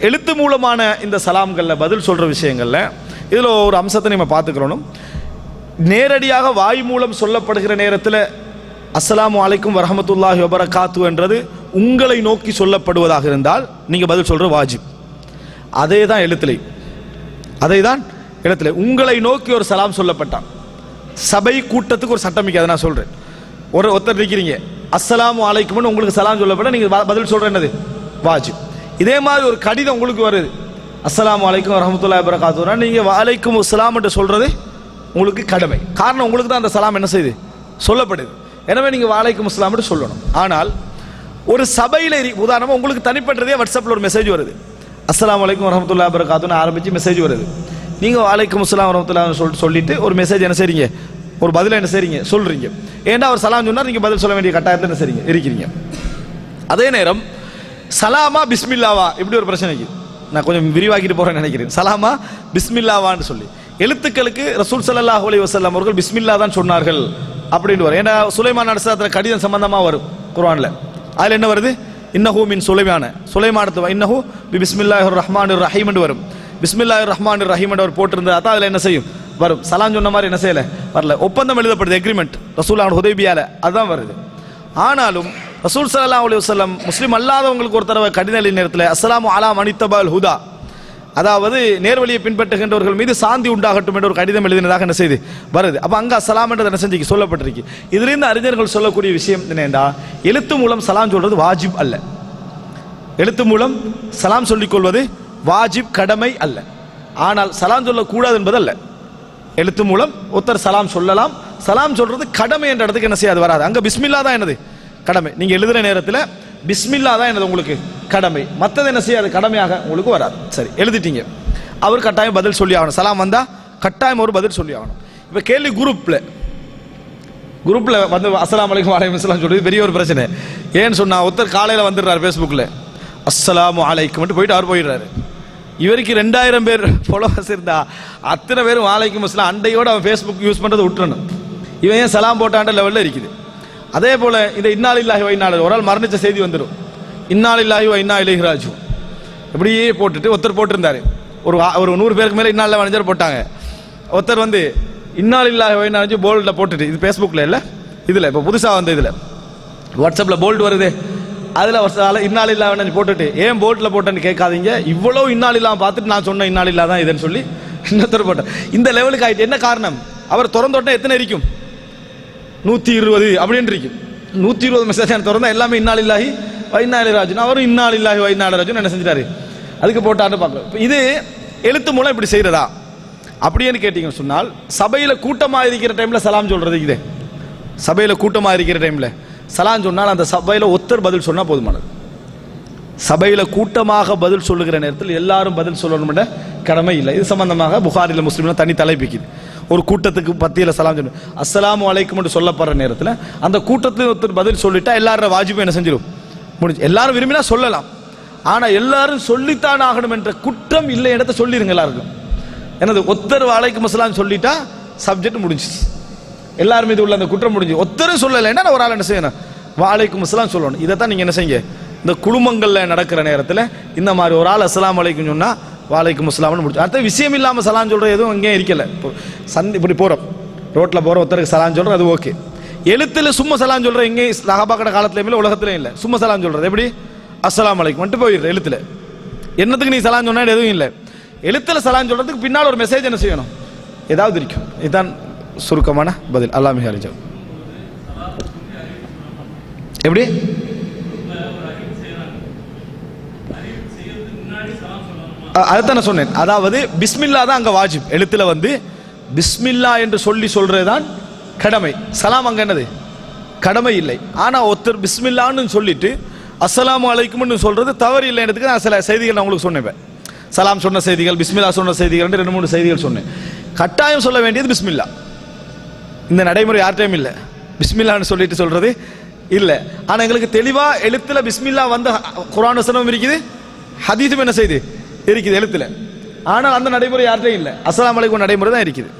எழுத்து மூலமான இந்த சலாம்களில் பதில் சொல்கிற விஷயங்களில் இதில் ஒரு அம்சத்தை நம்ம பார்த்துக்கிறோம் நேரடியாக வாய் மூலம் சொல்லப்படுகிற நேரத்தில் அஸ்லாம் வலைக்கும் வரமத்துல்லாஹி வபரகாத்து என்றது உங்களை நோக்கி சொல்லப்படுவதாக இருந்தால் நீங்கள் பதில் சொல்கிற வாஜிப். அதே தான் எழுத்துலை. அதே தான் எழுத்துல. உங்களை நோக்கி ஒரு சலாம் சொல்லப்பட்டான். சபை கூட்டத்துக்கு ஒரு சட்டம் அதை நான் சொல்கிறேன் ஒரு ஒருத்தர் இருக்கிறீங்க அஸ்லாம் வலைக்கும்னு உங்களுக்கு சலாம் சொல்லப்பட்ட நீங்கள் பதில் சொல்கிற என்னது? வாஜிப். இதே மாதிரி ஒரு கடிதம் உங்களுக்கு வருது. அஸ்லாம் அலைக்கும் வரமத்துல்லா வபரகாத்துனா நீங்கள் வலைக்கும் அஸ்ஸலாம் சொல்கிறது உங்களுக்கு கடமை. காரணம் உங்களுக்கு தான் அந்த சலாம் என்ன செய்யுது சொல்லப்படுது. எனவே நீங்கள் வாழைக்கும் இஸ்லாம்ட்டு சொல்லணும். ஆனால் ஒரு சபையில் உதாரணமாக உங்களுக்கு தனிப்பட்டதே வாட்ஸ்அப்பில் ஒரு மெசேஜ் வருது. அஸ்லாம் வலைக்கும் வரமத்துல்லா வபரகாத்துன்னு ஆரம்பித்து மெசேஜ் வருது. நீங்கள் வாழைக்கும் இஸ்லாம் வரஹமத்துல்லாஹி சொல்லிட்டு சொல்லிட்டு ஒரு மெசேஜ் என்ன செய்றீங்க? ஒரு பதில் என்ன செய்றீங்க? சொல்கிறீங்க ஏன்னா அவர் சலாம் சொன்னால் நீங்கள் பதில் சொல்ல வேண்டிய கட்டாயத்தில் என்ன செய்றீங்க? இருக்கிறீங்க. அதே நேரம் சலாமா பிஸ்மில்லாவா? இப்படி ஒரு பிரச்சனைக்கு. நான் கொஞ்சம் விரிவாக்கிட்டு போறேன்னு நினைக்கிறேன். சலாமா பிஸ்மில்லாவான்னு சொல்லி. எழுத்துக்களுக்கு ரசூல் சல்லாஹ் அலி வசல்லாம் அவர்கள் பிஸ்மில்லா தான் சொன்னார்கள் அப்படின்னு வரும். ஏன்னா சுலைமான் அரசாத்தில் கடிதம் சம்பந்தமா வரும் குர்ஆன்ல. அதில் என்ன வருது? இன்னஹூ மின் சுலைமான. சுலைமானத்து இன்னஹூ பி பிஸ்மில்லாஹிர் ரஹ்மானிர் ரஹீம் வரும். பிஸ்மில்லாஹிர் ரஹ்மான் ரஹீம் அவர் போட்டிருந்தா தான் அதில் என்ன செய்யும்? வரும். சலாம் சொன்ன மாதிரி என்ன செய்யலை? வரல. ஒப்பந்தம் எழுதப்படுது எக்ரிமெண்ட் ரசூலான உதவியால் அதுதான் வருது. ஆனாலும் ரசூல் சல்லா அலி வஸல்லம் முஸ்லீம் அல்லாதவங்களுக்கு ஒரு தடவை கடித நேரத்தில் அஸ்லாம் அலா மணித்தபால் ஹுதா. அதாவது நேர்வழியை பின்பற்றுகின்றவர்கள் மீது சாந்தி உண்டாகட்டும் என்ற ஒரு கடிதம் எழுதினதாக என்ன செய்து வருது. அப்போ அங்கே சலாம் என்றது என்ன செஞ்சு சொல்லப்பட்டிருக்கு. இதிலிருந்து அறிஞர்கள் சொல்லக்கூடிய விஷயம் என்னென்றா எழுத்து மூலம் சலாம் சொல்வது வாஜிப் அல்ல. எழுத்து மூலம் சலாம் சொல்லிக் கொள்வது வாஜிப் கடமை அல்ல. ஆனால் சலாம் சொல்லக்கூடாது என்பது அல்ல எழுத்து மூலம் ஒருத்தர் சலாம் சொல்லலாம். சலாம் சொல்றது கடமை என்ற இடத்துக்கு என்ன செய்யாது வராது. அங்கே பிஸ்மில்லா தான் என்னது? கடமை. நீங்க எழுதுற நேரத்தில் பிஸ்மில்லா தான் என்னது உங்களுக்கு கடமை. மற்றது என்ன செய்யாது? கடமையாக உங்களுக்கு வராது. சரி எழுதிட்டீங்க. அவர் கட்டாயம் பதில் சொல்லி ஆகணும். சலாம் வந்தா கட்டாயம் ஒரு பதில் சொல்லி ஆகணும். இப்போ கேள்வி குரூப்பில் குரூப்பில் வந்து அஸ்லாம் அலைக்கும் வலைக்கம் அஸ்ஸலாம் சொல்றது பெரிய ஒரு பிரச்சனை. ஏன்னு சொன்னால் ஒருத்தர் காலையில் வந்துடுறாரு ஃபேஸ்புக்கில் அஸ்ஸலாமு அலைக்கும்ட்டு போயிட்டு அவர் போயிடுறாரு. இவருக்கு ரெண்டாயிரம் பேர் ஃபாலோவர்ஸ் இருந்தா அத்தனை பேரும் வாழைக்கும் அஸ்லாம் அண்டையோடு அவன் ஃபேஸ்புக் யூஸ் பண்ணுறது விட்டுறணும் இவன் ஏன் சலாம் போட்டாண்ட லெவலில் இருக்குது. அதே போல் இந்த இன்னாலில்லாஹி வைநாள் ஒரு ஆள் மரணிச்ச செய்தி வந்துடும் இன்னாலில்லாஹி வைனா இளையராஜு இப்படியே போட்டுட்டு ஒருத்தர் போட்டிருந்தாரு. ஒரு ஒரு நூறு பேருக்கு மேலே இன்னாலில் வணிஜர் போட்டாங்க. ஒருத்தர் வந்து இன்னாலில்லாஹி வைனாஜு போல்டில் போட்டுட்டு இது ஃபேஸ்புக்கில் இல்லை? இதில் இப்போ புதுசாக வந்து இதில். வாட்ஸ்அப்பில் போல்ட் வருது. அதில் ஒரு இன்னால் இல்லாமல் போட்டுட்டு ஏன் போல்ட்டில் போட்டேன்னு கேட்காதீங்க. இவ்வளோ இன்னால் இல்லாமல் பார்த்துட்டு நான் சொன்ன இன்னால் இல்லாதான் இதுன்னு சொல்லி இன்னொருத்தர் போட்டேன் இந்த லெவலுக்கு ஆயிட்டு என்ன காரணம்? அவர் திறந்தோட்டம் எத்தனை இருக்கும் நூற்றி இருபது அப்படின்னு இருக்கும் நூற்றி இருபது மெசேஜ் திறந்தா எல்லாமே இன்னாலில்லாஹி வைநாளி ராஜன் அவரும் இன்னால் இல்லாஹி வைநாளி ராஜன் என்ன செஞ்சிட்டாரு? அதுக்கு போட்டான்னு பார்க்கலாம் இது எழுத்து மூலம் இப்படி செய்கிறதா அப்படின்னு கேட்டீங்கன்னு சொன்னால் சபையில் கூட்டமாக இருக்கிற டைமில் சலாம் சொல்கிறது இதே சபையில் கூட்டமாக இருக்கிற டைமில் சலாம் சொன்னால் அந்த சபையில் ஒத்தர் பதில் சொன்னால் போதுமானது. சபையில் கூட்டமாக பதில் சொல்லுகிற நேரத்தில் எல்லாரும் பதில் சொல்லணும்ன்ற கடமை இல்லை. இது சம்பந்தமாக புகாரில் முஸ்லீம்லாம் தனி தலைப்பிக்குது ஒரு கூட்டத்துக்கு பத்தியில் சலாம் சொல்லணும் அஸ்ஸலாமு அலைக்கும் என்று சொல்லப்படுற நேரத்தில் அந்த கூட்டத்தில் ஒருத்தர் பதில் சொல்லிட்டா எல்லாரும் வாஜிபும் என்ன செஞ்சிடும் முடிஞ்சு. எல்லாரும் விரும்பினா சொல்லலாம். ஆனால் எல்லாரும் சொல்லித்தான் ஆகணும் என்ற குற்றம் இல்லை இடத்த சொல்லிடுங்க எல்லாருக்கும். எனது ஒத்தர் வாழைக்கும் அஸ்லாம் சொல்லிட்டா சப்ஜெக்ட் முடிஞ்சிச்சு. எல்லாரும் மீது உள்ள அந்த குற்றம் முடிஞ்சு. ஒத்தரும் சொல்லலைன்னா ஒரு ஆள் என்ன செய்யணும்? வாழைக்கும் அஸ்லாம் சொல்லணும். இதை தான் நீங்கள் என்ன செய்யுங்க? இந்த குடும்பங்களில் நடக்கிற நேரத்தில் இந்த மாதிரி ஒரு ஆள் அஸ்லாம் அலைக்கும் சொன்னால் வாழைக்கும் முஸ்லாம்னு முடிச்சு அடுத்த விஷயம் இல்லாமல் சலான் சொல்கிற எதுவும் இங்கே இருக்கல. இப்போ சந்தி இப்படி போகிறோம் ரோட்டில் போகிற ஒருத்தருக்கு சலான் சொல்கிறோம் அது ஓகே. எழுத்தில் சும்மா சலான் சொல்கிற எங்கேயும் சகாபாக்கட காலத்துலையும் இல்லை உலகத்துலையும் இல்லை. சும்மா சலான் சொல்கிறது எப்படி? அஸ்லாம் வலைக்கும் மட்டும் போயிடுற எழுத்துல. என்னத்துக்கு நீ சலான் சொன்னால் எதுவும் இல்லை. எழுத்துல சலான் சொல்றதுக்கு பின்னால் ஒரு மெசேஜ் என்ன செய்யணும்? ஏதாவது இருக்கும். இதுதான் சுருக்கமான பதில். அல்லாமி ஹரிஜா எப்படி? அதைத்தான் நான் சொன்னேன். அதாவது பிஸ்மில்லா தான் அங்கே வாஜிப். எழுத்தில் வந்து பிஸ்மில்லா என்று சொல்லி சொல்கிறது தான் கடமை. சலாம் அங்கே என்னது? கடமை இல்லை. ஆனால் ஒருத்தர் பிஸ்மில்லான்னு சொல்லிட்டு அஸ்ஸலாமு அலைக்கும்னு சொல்கிறது தவறு இல்லைன்றதுக்கு நான் சில செய்திகள் நான் உங்களுக்கு சொன்னேன் சலாம் சொன்ன செய்திகள் பிஸ்மில்லா சொன்ன செய்திகள் ரெண்டு மூணு செய்திகள் சொன்னேன். கட்டாயம் சொல்ல வேண்டியது பிஸ்மில்லா. இந்த நடைமுறை யார்கிட்டயும் இல்லை. பிஸ்மில்லான்னு சொல்லிட்டு சொல்கிறது இல்லை. ஆனால் எங்களுக்கு தெளிவாக எழுத்தில் பிஸ்மில்லா வந்து ஹ- குர்ஆன் வசனம் இருக்குது ஹதீதும் என்ன செய்து? இருக்குது எழுத்துல. ஆனால் அந்த நடைமுறை யார்கிட்டையும் இல்லை. அஸ்லாம் வலைக்கும் நடைமுறை தான் இருக்குது.